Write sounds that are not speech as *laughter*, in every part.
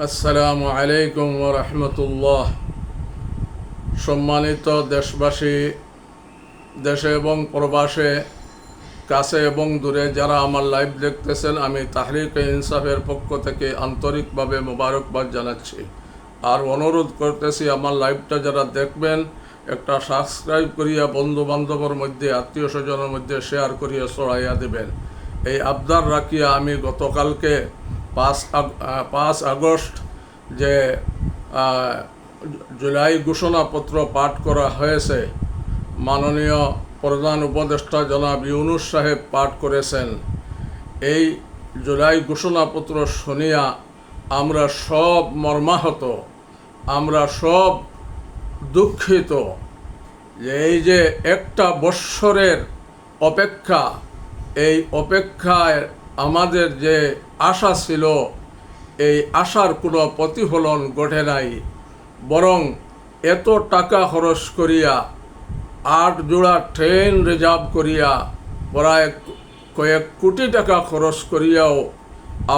আসসালামু আলাইকুম রহমতুল্লাহ। সম্মানিত দেশবাসী, দেশে এবং প্রবাসে, কাছে এবং দূরে যারা আমার লাইভ দেখতেছেন, আমি তাহরিক ইনসাফের পক্ষ থেকে আন্তরিকভাবে মোবারকবাদ জানাচ্ছি। আর অনুরোধ করতেছি, আমার লাইভটা যারা দেখবেন, একটা সাবস্ক্রাইব করিয়া বন্ধু বান্ধবের মধ্যে আত্মীয় স্বজনের মধ্যে শেয়ার করিয়া ছড়াইয়া দেবেন। এই আবদার রাখিয়া আমি গতকালকে পাঁচ পাঁচ আগস্ট যে জুলাই ঘোষণাপত্র পাঠ করা হয়েছে মাননীয় প্রধান উপদেষ্টা জনাব ইউনুস সাহেব পাঠ করেছেন এই জুলাই ঘোষণাপত্র শুনিয়া আমরা সব মর্মাহত, আমরা সব দুঃখিত যে এই যে একটা বৎসরের অপেক্ষা, এই অপেক্ষায় আমাদের যে আশা ছিল, এই আশার কোনো প্রতিফলন ঘটে নাই। বরং এত টাকা খরচ করিয়া, আট জোড়া ট্রেন রিজার্ভ করিয়া, প্রায় কয়েক কোটি টাকা খরচ করিয়াও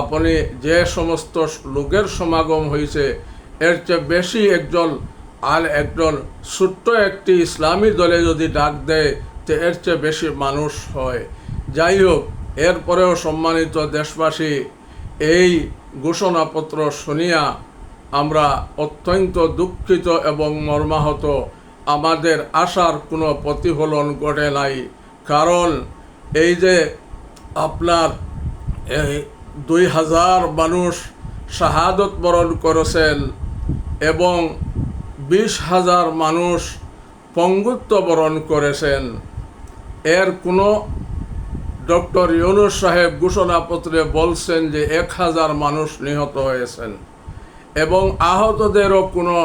আপনি যে সমস্ত লোকের সমাগম হয়েছে এর চেয়ে বেশি একজন আর একজন ছোট্ট একটি ইসলামী দলে যদি ডাক দেয়, তো এর চেয়ে বেশি মানুষ হয়। যাই হোক এরপরেও সম্মানিত দেশবাসী, এই ঘোষণাপত্র শুনিয়া আমরা অত্যন্ত দুঃখিত এবং মর্মাহত। আমাদের আশার কোনো প্রতিফলন ঘটে নাই। কারণ এই যে আপনার দুই হাজার মানুষ শাহাদত বরণ করেছেন এবং বিশ হাজার মানুষ পঙ্গুত্ব বরণ করেছেন, এর কোনো ডক্টর ইউনুস সাহেব ঘোষণাপত্রে বলছেন যে এক হাজার মানুষ নিহত হয়েছেন এবং আহতদেরও কোনো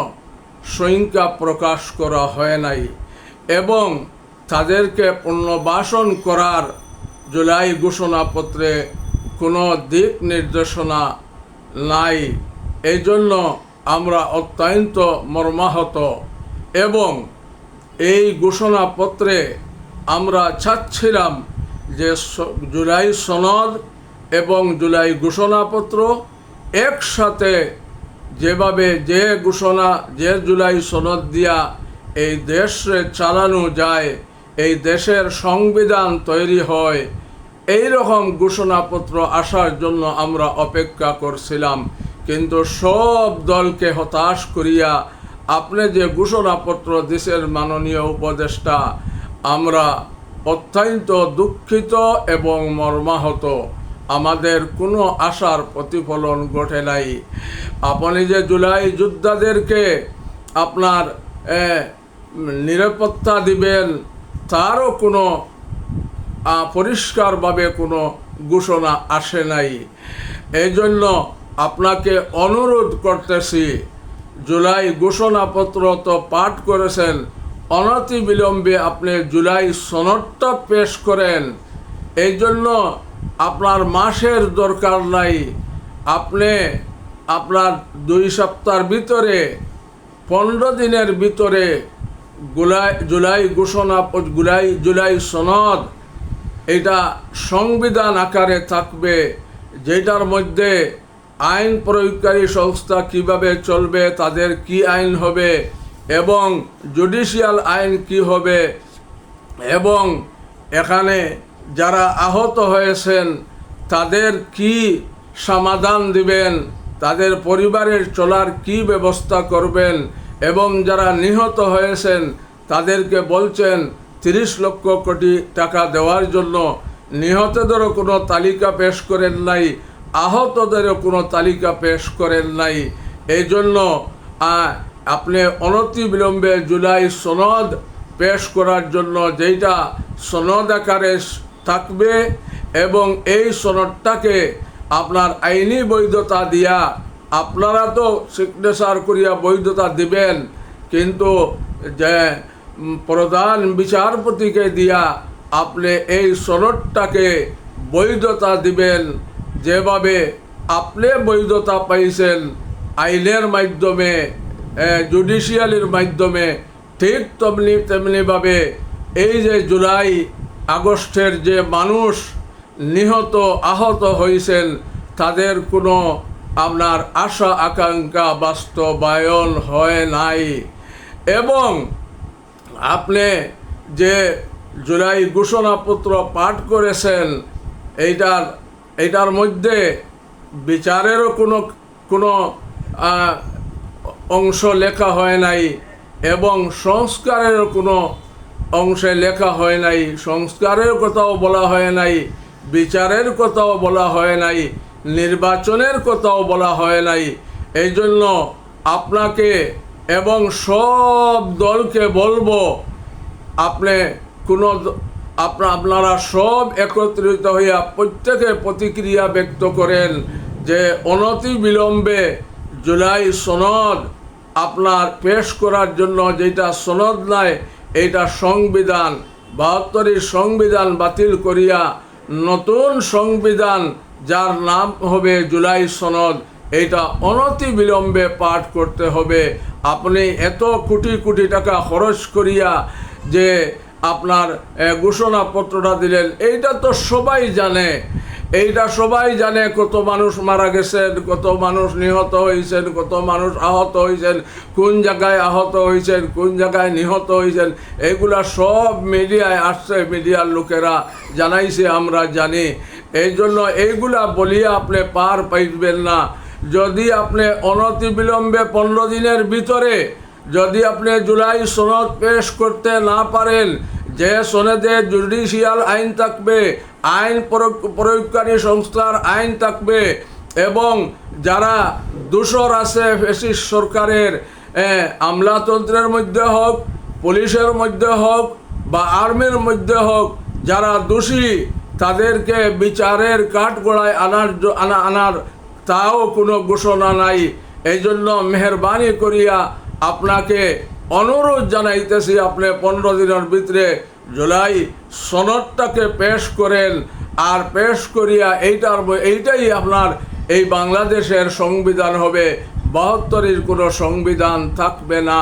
সংখ্যা প্রকাশ করা হয় নাই এবং তাদেরকে পুনর্বাসন করার জুলাই ঘোষণাপত্রে কোনো দিক নির্দেশনা নাই। এই জন্য আমরা অত্যন্ত মর্মাহত এবং এই ঘোষণাপত্রে আমরা চাচ্ছিলাম জুলাই সনদ এবং জুলাই ঘোষণাপত্র একসাথে যেভাবে যে ঘোষণা, যে জুলাই সনদ দিয়া এই দেশে চালানো যায়, এই দেশের সংবিধান তৈরি হয় এই রকম ঘোষণাপত্র আসার জন্য আমরা অপেক্ষা করছিলাম। কিন্তু সব দলকে হতাশ করিয়া আপনি যে ঘোষণাপত্র দেশের মাননীয় উপদেষ্টা, আমরা অত্যন্ত দুঃখিত এবং মর্মাহত। আমাদের কোনো আশার প্রতিফলন ঘটে নাই। আপনি যে জুলাই যোদ্ধাদেরকে আপনার নিরাপত্তা দিবেন, তারও কোনো পরিষ্কারভাবে কোনো ঘোষণা আসে নাই। এই জন্য আপনাকে অনুরোধ করতেছি, জুলাই ঘোষণাপত্র তো পাঠ করেছেন অনতি বিলম্বে আপনি জুলাই সনদটা পেশ করেন। এই জন্য আপনার মাসের দরকার নাই। আপনি আপনার দুই সপ্তাহের ভিতরে, পনেরো দিনের ভিতরে গুলাই, জুলাই ঘোষণা জুলাই জুলাই সনদ, এটা সংবিধান আকারে থাকবে, যেটার মধ্যে আইন প্রয়োগকারী সংস্থা কীভাবে চলবে, তাদের কি আইন হবে এবং জুডিশিয়াল আইন কি হবে? এবং এখানে যারা আহত হয়েছেন, তাদের কি সমাধান দিবেন? তাদের পরিবারের চলার কি ব্যবস্থা করবেন? এবং যারা নিহত হয়েছেন, তাদেরকে বলছেন, তিরিশ লক্ষ কোটি টাকা দেওয়ার জন্য। নিহতদেরও কোনো তালিকা পেশ করেন নাই, আহতদেরও কোনো তালিকা পেশ করেন নাই। এই জন্য আপনি অনতি বিলম্বে জুলাই সনদ পেশ করার জন্য যেটা সনদ আকারে থাকবে এবং এই সনদটাকে আপনার আইনি বৈধতা দিয়া আপনারা তো সিগনেচার করিয়া বৈধতা দিবেন, কিন্তু যে প্রধান বিচারপতিকে দিয়া আপনি এই সনদটাকে বৈধতা দিবেন, যেভাবে আপনি বৈধতা পাইছেন আইনের মাধ্যমে জুডিশিয়ালির মাধ্যমে ঠিক তেমনি, তেমনিভাবে এই যে জুলাই আগস্টের যে মানুষ নিহত, আহত হয়েছেন, তাদের কোনো আপনার আশা, আকাঙ্ক্ষা বাস্তবায়ন হয় নাই। এবং আপনি যে জুলাই ঘোষণাপত্র পাঠ করেছেন, এইটার এইটার মধ্যে বিচারেরও কোনো কোনো অংশ লেখা হয় নাই এবং সংস্কারেরও কোনো অংশে লেখা হয় নাই। সংস্কারের কথাও বলা হয় নাই, বিচারের কথাও বলা হয় নাই, নির্বাচনের কথাও বলা হয় নাই। এই জন্য আপনাকে এবং সব দলকে বলব, আপনি কোনো দ- আপনা, আপনারা সব একত্রিত হইয়া প্রত্যেকে প্রতিক্রিয়া ব্যক্ত করেন যে অনতি বিলম্বে জুলাই সনদ আপনার পেশ করার জন্য যেটা সনদ নাই এইটা সংবিধান বাহাত্তরের সংবিধান বাতিল করিয়া নতুন সংবিধান যার নাম হবে জুলাই সনদ এইটা অনতি বিলম্বে পাঠ করতে হবে। আপনি এত কোটি কোটি টাকা খরচ করিয়া যে আপনার ঘোষণাপত্রটা দিলেন, এইটা তো সবাই জানে। এইটা সবাই জানে, কত মানুষ মারা গেছেন, কত মানুষ নিহত হয়েছেন, কত মানুষ আহত হয়েছেন, কোন জায়গায় আহত হয়েছেন, কোন জায়গায় নিহত হয়েছেন, এইগুলা সব মিডিয়ায় আসছে, মিডিয়ার লোকেরা জানাইছে, আমরা জানি। এই জন্য এইগুলা বলিয়া আপনি পার পাইবেন না। যদি আপনি অনতি বিলম্বে পনেরো দিনের ভিতরে যদি আপনি জুলাই সনদ পেশ করতে না পারেন যে সনদে জুডিশিয়াল আইন থাকবে, আইন প্রয়োগ- প্রয়োগকারী সংস্থার আইন থাকবে এবং যারা দূষর আছে ফেসিস সরকারের আমলাতন্ত্রের মধ্যে হোক, পুলিশের মধ্যে হোক বা আর্মির মধ্যে হোক, যারা দোষী তাদেরকে বিচারের কাঠগড়ায় আনার আনা, আনার তাও কোনো ঘোষণা নাই। এই জন্য মেহরবানি করিয়া আপনাকে অনুরোধ জানাইতেছি আপনি পনেরো দিনের ভিতরে জুলাই সনদটাকে পেশ করেন। আর পেশ করিয়া এইটার এইটাই আপনার এই বাংলাদেশের সংবিধান হবে। বাহাত্তরের কোনো সংবিধান থাকবে না।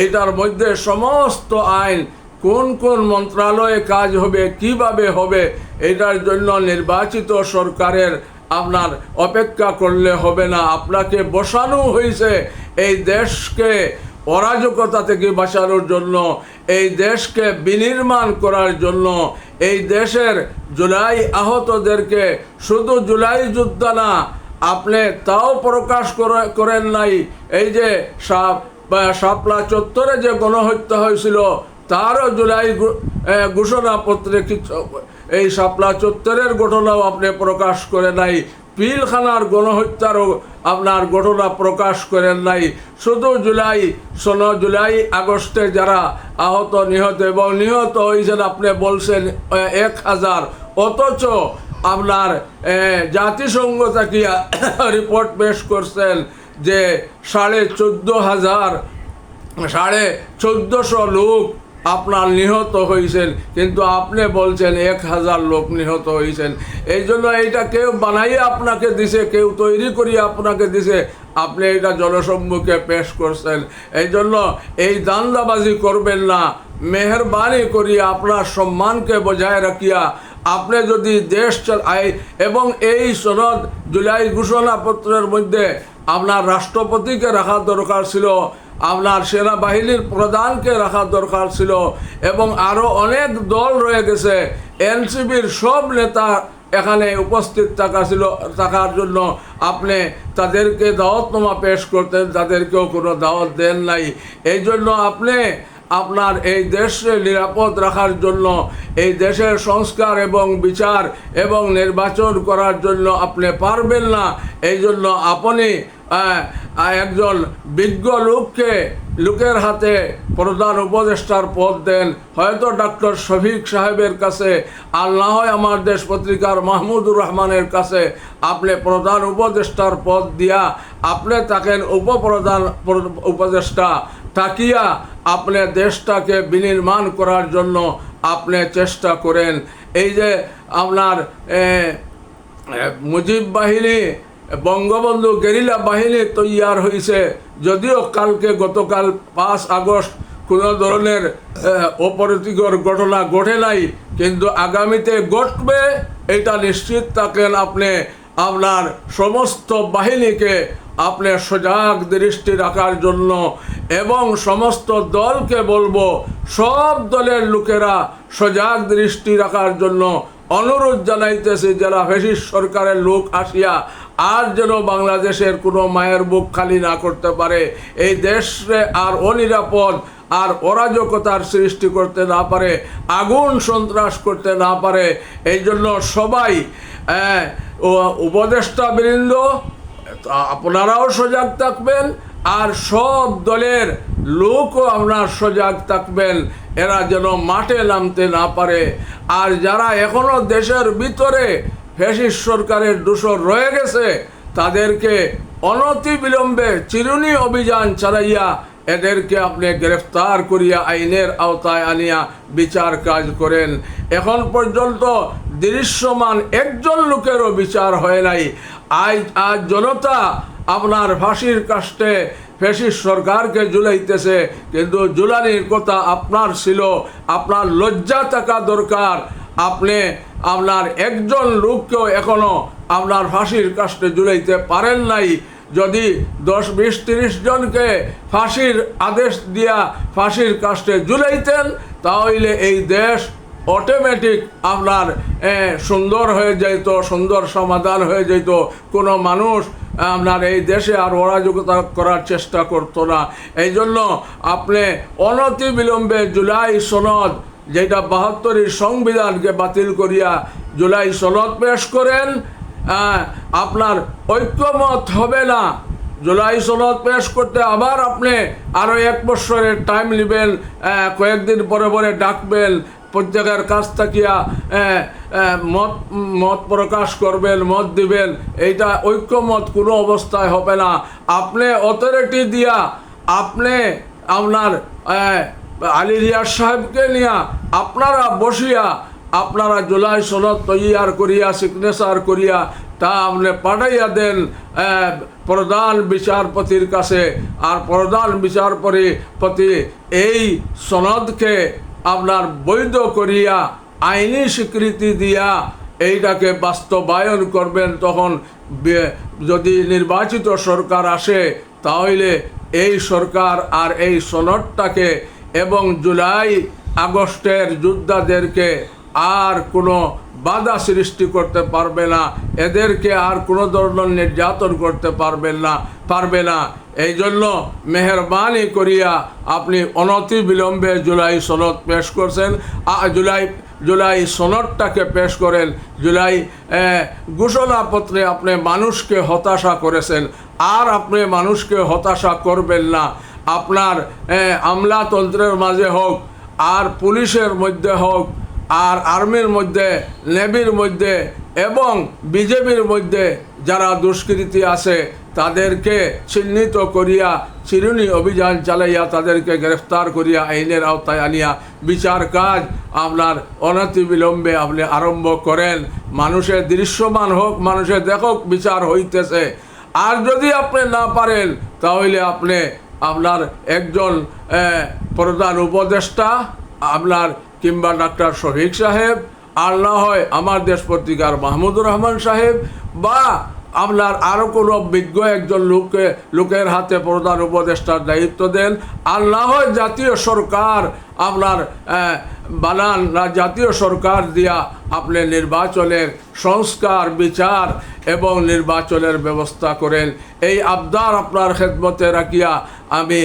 এইটার মধ্যে সমস্ত আইন, কোন কোন মন্ত্রণালয়ে কাজ হবে, কীভাবে হবে, এটার জন্য নির্বাচিত সরকারের আপনার অপেক্ষা করলে হবে না। আপনাকে বসানো হয়েছে এই দেশকে অরাজকতা থেকে বাঁচানোর জন্য, এই দেশকে বিনির্মাণ করার জন্য, এই দেশের জুলাই আহতদেরকে শুধু জুলাই যুদ্ধ না, আপনি তাও প্রকাশ করে- করেন নাই। এই যে সাপ, বা শাপলা চত্বরে যে গণহত্যা হয়েছিল, তারও জুলাই ঘোষণাপত্রে কিছু, এই সাপলা চত্বরের ঘটনাও আপনি প্রকাশ করে নাই। পিলখানার গণহত্যারও আপনার ঘটনা প্রকাশ করেন নাই। শুধু জুলাই সন জুলাই আগস্টে যারা আহত নিহত এবং নিহত হয়েছেন, আপনি বলছেন এক হাজার। অথচ আপনার জাতিসংঘ তাকিয়া রিপোর্ট *coughs* পেশ করছেন যে সাড়ে চোদ্দ হাজার, সাড়ে চোদ্দোশো লোক আপনার নিহত হয়েছেন, কিন্তু আপনি বলছেন এক হাজার লোক নিহত হয়েছেন। এই জন্য এইটা কেউ বানাইয়ে আপনাকে দিছে, কেউ তৈরি করিয়ে আপনাকে দিছে। আপনি এটা জনসম্মুখে পেশ করছেন। এই জন্য এই দান্দাবাজি করবেন না। মেহরবানি করিয়া আপনার সম্মানকে বজায় রাখিয়া আপনি যদি দেশ এবং এই সনদ জুলাই ঘোষণাপত্রের মধ্যে আপনার রাষ্ট্রপতিকে রাখা দরকার ছিল আপনার সেনাবাহিনীর প্রধানকে রাখা দরকার ছিল এবং আরও অনেক দল রয়ে গেছে। এনসিবির সব নেতা এখানে উপস্থিত থাকা ছিল, থাকার জন্য আপনি তাদেরকে দাওয়াতনামা পেশ করতেন, তাদেরকেও কোনো দাওয়াত দেন নাই। এই জন্য আপনি আপনার এই দেশকে নিরাপদ রাখার জন্য, এই দেশের সংস্কার এবং বিচার এবং নির্বাচন করার জন্য আপনি পারবেন না। এই জন্য আপনি একজন বিজ্ঞ লোককে লোকের হাতে প্রধান উপদেষ্টার পদ দেন। হয়তো ডক্টর শফিক সাহেবের কাছে হয় আমার দেশ পত্রিকার মাহমুদুর রহমানের কাছে আপনি প্রধান উপদেষ্টার পদ দিয়া আপনি থাকেন উপপ্রধান উপদেষ্টা। তাকিয়া আপনি দেশটাকে বিনির্মাণ করার জন্য আপনি চেষ্টা করেন। এই যে আপনার মুজিব বাহিনী বঙ্গবন্ধু গেরিলা বাহিনী তৈয়ার হয়েছে যদিও কালকে গতকাল পাঁচ আগস্ট কোনো ধরনের অপ্রীতিকর ঘটনা ঘটে নাই, কিন্তু আগামীতে ঘটবে এটা নিশ্চিত থাকেন আপনি। আপনার সমস্ত বাহিনীকে আপনি সজাগ দৃষ্টি রাখার জন্য এবং সমস্ত দলকে বলব, সব দলের লোকেরা সজাগ দৃষ্টি রাখার জন্য অনুরোধ জানাইতেছে, যারা ফেসিস সরকারের লোক আসিয়া আর যেন বাংলাদেশের কোনো মায়ের বুক খালি না করতে পারে, এই দেশে আর অনিরাপদ আর অরাজকতার সৃষ্টি করতে না পারে, আগুন সন্ত্রাস করতে না পারে, এই জন্য সবাই উপদেষ্টা বৃন্দ আপনারাও সজাগ থাকবেন আর সব দলের লোকও আপনার সজাগ থাকবেন, এরা যেন মাঠে নামতে না পারে। আর যারা এখনও দেশের ভিতরে ফেসিস সরকারের দূষর রয়ে গেছে, তাদেরকে অনতি বিলম্বে চিরুনি অভিযান চালাইয়া এদেরকে আপনি গ্রেফতার করিয়া আইনের আওতায় আনিয়া বিচার কাজ করেন। এখন পর্যন্ত দৃশ্যমান একজন লোকেরও বিচার হয় নাই। আজ আজ জনতা আপনার ফাঁসির কাষ্টে ফেসিস সরকারকে জুলাইতেছে কিন্তু জুলানির কথা আপনার ছিল, আপনার লজ্জা থাকা দরকার। আপনি আপনার একজন লোককেও এখনও আপনার ফাঁসির কাষ্টে জুলাইতে পারেন নাই। যদি দশ, বিশ, তিরিশ জনকে ফাঁসির আদেশ দিয়া ফাঁসির কাষ্টে জুলাইতেন তাহলে এই দেশ অটোমেটিক আপনার সুন্দর হয়ে যেত সুন্দর সমাধান হয়ে যেত কোনো মানুষ আপনার এই দেশে আর অরাজকতা করার চেষ্টা করতো না। এই জন্য আপনি অনতি বিলম্বে জুলাই সনদ যেটা বাহাত্তরের সংবিধানকে বাতিল করিয়া জুলাই সনদ পেশ করেন আপনার ঐক্যমত হবে না। জুলাই সনদ পেশ করতে আবার আপনি আরও এক বছরের টাইম নেবেন কয়েকদিন পরে পরে ডাকবেন, প্রত্যেকের কাছ থাকিয়া মত মত প্রকাশ করবেন, মত দিবেন। এইটা ঐক্যমত কোনো অবস্থায় হবে না। আপনি অথরিটি দিয়া আপনি আপনার আলী রিয়াজ সাহেবকে নিয়া আপনারা বসিয়া, আপনারা জুলাই সনদ তৈয়ার করিয়া সিগনেচার করিয়া তা আপনি পাঠাইয়া দেন প্রধান বিচারপতির কাছে। আর প্রধান বিচারপতি এই সনদকে আপনার বৈধ করিয়া, আইনি স্বীকৃতি দিয়া এইটাকে বাস্তবায়ন করবেন তখন যদি নির্বাচিত সরকার আসে, তাহলে এই সরকার আর এই সনদটাকে এবং জুলাই আগস্টের যোদ্ধাদেরকে আর কোনো বাধা সৃষ্টি করতে পারবে না। এদেরকে আর কোনো ধরনের নির্যাতন করতে পারবেন না, পারবে না। এই জন্য মেহরবানি করিয়া আপনি অনতি বিলম্বে জুলাই সনদ পেশ করছেন। জুলাই জুলাই সনদটাকে পেশ করেন। জুলাই ঘোষণাপত্রে আপনি মানুষকে হতাশা করেছেন। আর আপনি মানুষকে হতাশা করবেন না। আপনার আমলাতন্ত্রের মাঝে হোক, আর পুলিশের মধ্যে হোক, আর আর্মির মধ্যে, নেভির মধ্যে, এবং বিজেপির মধ্যে যারা দুষ্কৃতী আছে, তাদেরকে চিহ্নিত করিয়া, চিরুনি অভিযান চালাইয়া তাদেরকে গ্রেফতার করিয়া আইনের আওতায় আনিয়া বিচার কাজ আপনার অনতি বিলম্বে আপনি আরম্ভ করেন। মানুষের দৃশ্যমান হোক মানুষের দেখক বিচার হইতেছে। আর যদি আপনি না পারেন, তাহলে আপনি আপনার একজন প্রধান উপদেষ্টা, আপনার কিংবা ডাক্তার শফিক সাহেব, আর না হয় আমার দেশ পত্রিকার মাহমুদুর রহমান সাহেব বা আপনার আরও কোনো বিজ্ঞ একজন লোককে, লোকের হাতে প্রধান উপদেষ্টার দায়িত্ব দেন। হয় জাতীয় সরকার আপনার বানান জাতীয় সরকার দিয়া আপনি নির্বাচনের সংস্কার, বিচার এবং নির্বাচনের ব্যবস্থা করেন। এই আবদার আপনার খেদমতে রাখিয়া আমি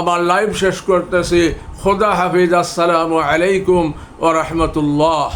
আমার লাইভ শেষ করতেছি। খোদা হাফিজ। আসসালামু আলাইকুম ও রহমতুল্লাহ।